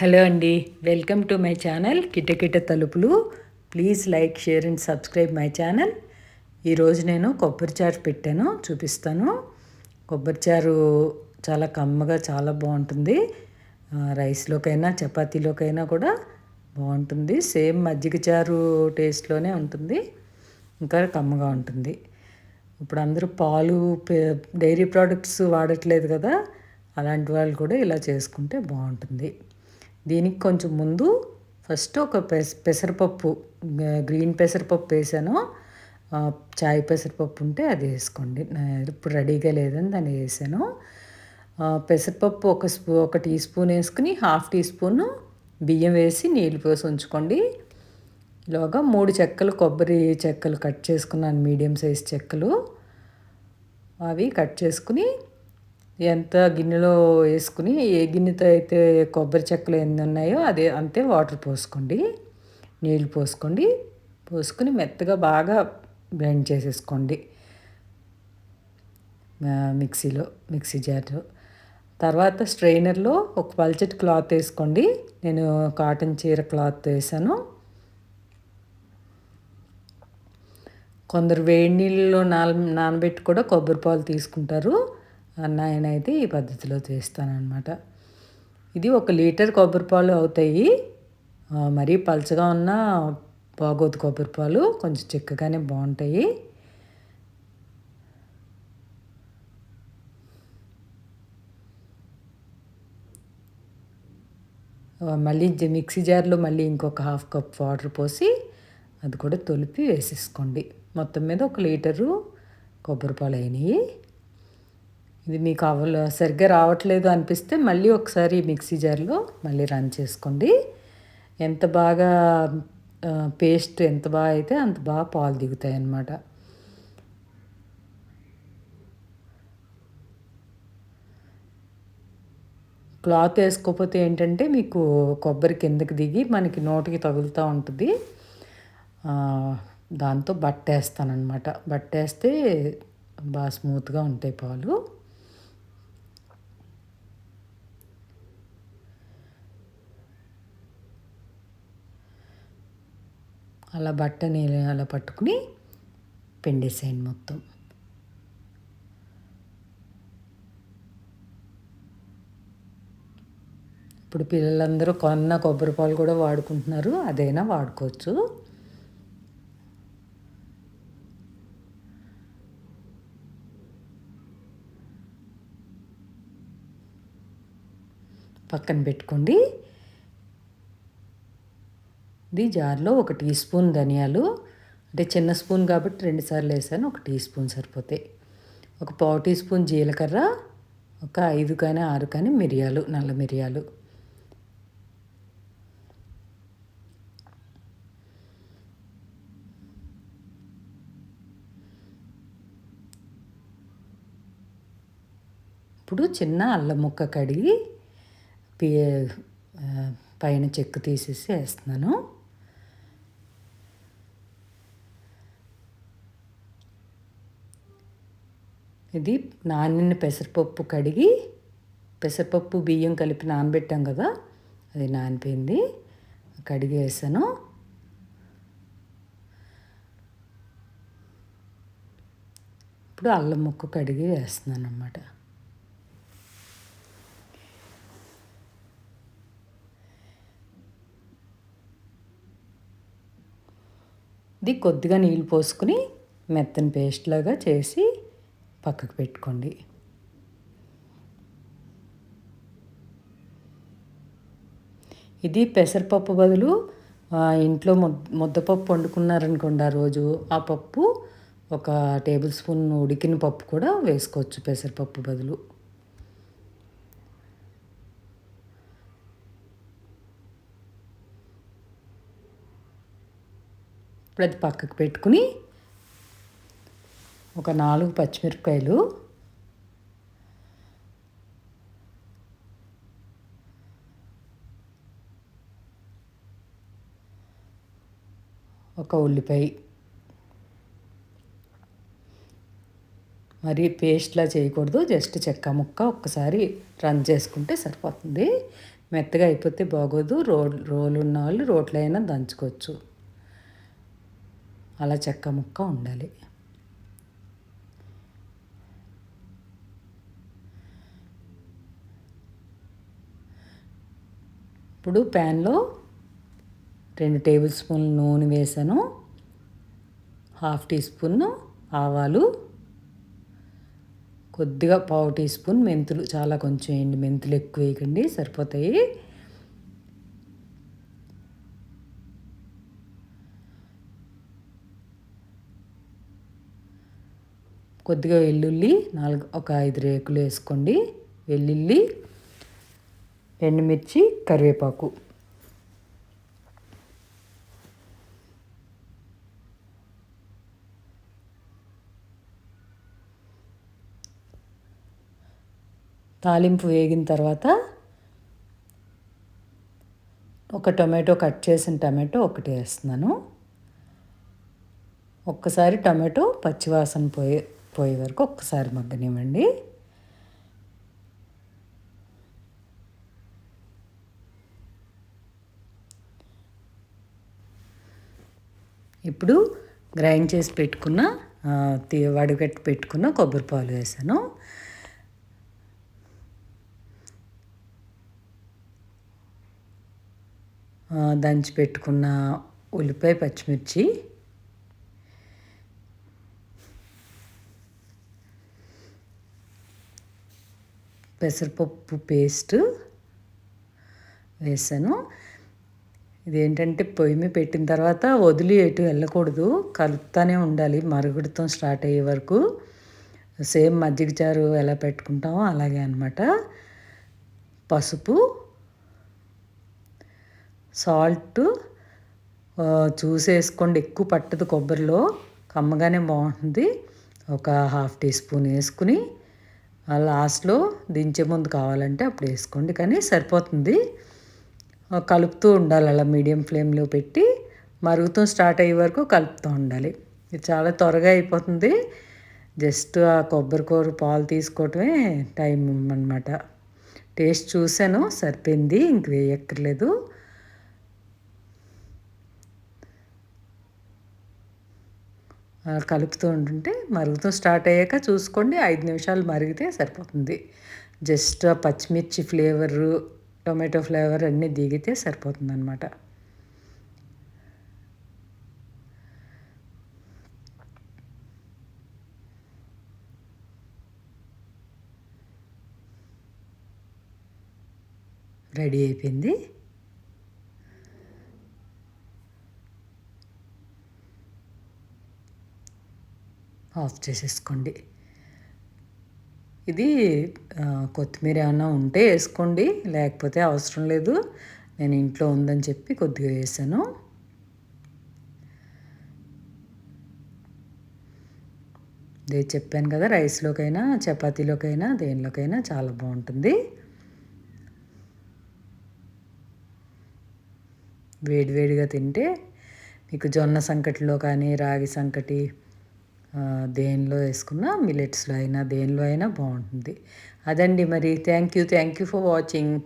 Hello అండి welcome to my channel కిటకిట తలుపులు. Please like share and subscribe my channel. ఈరోజు నేను కొబ్బరి చారు పెట్టాను చూపిస్తాను. కొబ్బరి చారు చాలా కమ్మగా చాలా బాగుంటుంది. రైస్లోకైనా చపాతీలోకైనా కూడా బాగుంటుంది. సేమ్ మజ్జిగ చారు టేస్ట్లోనే ఉంటుంది. ఇంకా కమ్మగా ఉంటుంది. ఇప్పుడు అందరూ పాలు డైరీ ప్రోడక్ట్స్ వాడట్లేదు కదా అలాంటి వాళ్ళు కూడా ఇలా చేసుకుంటే బాగుంటుంది. దీనికి కొంచెం ముందు ఫస్ట్ ఒక పెస పెసరపప్పు గ్రీన్ పెసరపప్పు వేసాను. చాయ్ పెసరపప్పు ఉంటే అది వేసుకోండి. ఇప్పుడు రెడీగా లేదని దాన్ని వేసాను. పెసరపప్పు ఒక స్పూ ఒక టీ స్పూన్ వేసుకుని హాఫ్ టీ స్పూన్ బియ్యం వేసి నీళ్ళు పోసి ఉంచుకోండి. ఇలాగా మూడు చెక్కలు కొబ్బరి చెక్కలు కట్ చేసుకున్నాను మీడియం సైజ్ చెక్కలు. అవి కట్ చేసుకుని ఎంత గిన్నెలో వేసుకుని ఏ గిన్నెతో అయితే కొబ్బరి చెక్కలు ఎన్ని ఉన్నాయో అదే అంతే వాటర్ పోసుకోండి నీళ్ళు పోసుకోండి పోసుకుని మెత్తగా బాగా బ్లెండ్ చేసేసుకోండి. మిక్సీలో మిక్సీ జార్ తర్వాత స్ట్రైనర్లో ఒక పల్చటి క్లాత్ వేసుకోండి. నేను కాటన్ చీర క్లాత్ వేసాను. కొందరు వేడి నీళ్ళలో నాన నానబెట్టి కూడా కొబ్బరి పాలు తీసుకుంటారు. నేనైతే ఈ పద్ధతిలో చేస్తానన్నమాట. ఇది ఒక లీటర్ కొబ్బరి పాలు అవుతాయి. మరీ పలచగా ఉన్న బాగోదు కొబ్బరి పాలు కొంచెం చిక్కగానే బాగుంటాయి. మళ్ళీ మిక్సీ జార్లో మళ్ళీ ఇంకొక హాఫ్ కప్ వాటర్ పోసి అది కూడా తొలిపి వేసేసుకోండి. మొత్తం మీద ఒక లీటరు కొబ్బరి పాలు అయినాయి. ఇది మీకు అవలు సరిగ్గా రావట్లేదు అనిపిస్తే మళ్ళీ ఒకసారి మిక్సీ జార్లో మళ్ళీ రన్ చేసుకోండి. ఎంత బాగా పేస్ట్ ఎంత బాగా అయితే అంత బాగా పాలు దిగుతాయి అన్నమాట. క్లాత్ వేసుకోకపోతే ఏంటంటే మీకు కొబ్బరి కిందకి దిగి మనకి నోటికి తగులుతూ ఉంటుంది. దాంతో బట్టేస్తానమాట బట్టేస్తే బాగా స్మూత్గా ఉంటాయి పాలు. అలా బట్టని అలా పట్టుకుని పిండేసేయండి మొత్తం. ఇప్పుడు పిల్లలందరూ కొన్న కొబ్బరి పాలు కూడా వాడుకుంటున్నారు అదైనా వాడుకోవచ్చు. పక్కన పెట్టుకోండి. ఇది జార్లో ఒక టీ స్పూన్ ధనియాలు అంటే చిన్న స్పూన్ కాబట్టి రెండుసార్లు వేసాను ఒక టీ స్పూన్ సరిపోతాయి. ఒక పావు టీ స్పూన్ జీలకర్ర ఒక ఐదు కానీ ఆరు కానీ మిరియాలు నల్ల మిరియాలు. ఇప్పుడు చిన్న అల్లం ముక్క కడిగి పి పైన చెక్కు తీసేసి వేస్తున్నాను. ఇది నానిన పెసరపప్పు కడిగి పెసరపప్పు బియ్యం కలిపి నానబెట్టాం కదా అది నానిపోయింది. కడిగి వేసాను. ఇప్పుడు అల్లం ముక్క కడిగి వేస్తున్నాను అన్నమాట ఇది కొద్దిగా నీళ్ళు పోసుకుని మెత్తని పేస్ట్ లాగా చేసి పక్కకు పెట్టుకోండి. ఇది పెసరపప్పు బదులు ఇంట్లో ముద్దపప్పు వండుకున్నారనుకోండి ఆ రోజు ఆ పప్పు ఒక టేబుల్ స్పూన్ ఉడికిన పప్పు కూడా వేసుకోవచ్చు పెసరపప్పు బదులు. ఇప్పుడు అది పక్కకు పెట్టుకుని ఒక నాలుగు పచ్చిమిరపకాయలు. ఒక ఉల్లిపాయ. మరి పేస్ట్లా చేయకూడదు జస్ట్ చెక్క ముక్క ఒక్కసారి రన్ చేసుకుంటే సరిపోతుంది. మెత్తగా అయిపోతే బాగోదు రోల్ రోలు ఉన్న వాళ్ళు రోట్లైనా దంచుకోవచ్చు. అలా చెక్క ముక్క ఉండాలి. ఇప్పుడు ప్యాన్లో రెండు టేబుల్ స్పూన్లు నూనె వేసాను. హాఫ్ టీ స్పూన్ ఆవాలు. కొద్దిగా పావు టీ స్పూన్ మెంతులు చాలా కొంచెం వేయండి మెంతులు ఎక్కువ వేయకండి సరిపోతాయి. కొద్దిగా వెల్లుల్లి నాలుగు ఒక ఐదు రేకులు వేసుకోండి. వెల్లుల్లి ఎండుమిర్చి కరివేపాకు. తాలింపు వేగిన తర్వాత ఒక టొమాటో కట్ చేసిన టమాటో ఒకటి వేస్తున్నాను. ఒక్కసారి టమాటో పచ్చివాసన పోయే పోయే వరకు ఒక్కసారి మగ్గనివ్వండి. ఇప్పుడు గ్రైండ్ చేసి పెట్టుకున్న వడగట్టి పెట్టుకున్న కొబ్బరి పాలు వేసాను. దంచి పెట్టుకున్న ఉల్లిపాయ పచ్చిమిర్చి. పెసరపప్పు పేస్ట్ వేసాను. ఇదేంటంటే పొయ్యి మీద పెట్టిన తర్వాత వదిలి ఎటు వెళ్ళకూడదు. కలుపుతానే ఉండాలి మరుగుడుతో స్టార్ట్ అయ్యే వరకు. సేమ్ మజ్జిగ చారు ఎలా పెట్టుకుంటామో అలాగే అనమాట పసుపు సాల్ట్ చూసేసుకోండి ఎక్కువ పట్టదు కొబ్బరిలో. కమ్మగానే బాగుంటుంది. ఒక హాఫ్ టీ స్పూన్ వేసుకుని లాస్ట్లో దించే ముందు కావాలంటే అప్పుడు వేసుకోండి. కానీ సరిపోతుంది. కలుపుతూ ఉండాలి అలా మీడియం ఫ్లేమ్లో పెట్టి మరుగుతూ స్టార్ట్ అయ్యే వరకు కలుపుతూ ఉండాలి. ఇది చాలా త్వరగా అయిపోతుంది. జస్ట్ ఆ కొబ్బరి కూర పాలు తీసుకోవటమే టైం అనమాట టేస్ట్ చూశాను సరిపోయింది ఇంక వేయక్కర్లేదు. కలుపుతూ ఉంటుంటే మరుగుతూ స్టార్ట్ అయ్యాక చూసుకోండి ఐదు నిమిషాలు మరిగితే సరిపోతుంది. జస్ట్ ఆ పచ్చిమిర్చి ఫ్లేవరు టొమాటో ఫ్లేవర్ అన్నీ దిగితే సరిపోతుందన్నమాట. రెడీ అయిపోయింది. ఆఫ్ చేసేసుకోండి. ఇది కొత్తిమీర ఏమన్నా ఉంటే వేసుకోండి. లేకపోతే అవసరం లేదు. నేను ఇంట్లో ఉందని చెప్పి కొద్దిగా వేసాను. ఇదే చెప్పాను కదా రైస్లోకైనా చపాతీలోకైనా దేనిలోకైనా చాలా బాగుంటుంది. వేడివేడిగా తింటే మీకు జొన్న సంకటిలో కానీ రాగి సంకటి దేనిలో వేసుకున్నా మిలెట్స్లో అయినా దేనిలో అయినా బాగుంటుంది. అదండి మరి. Thank you thank you for watching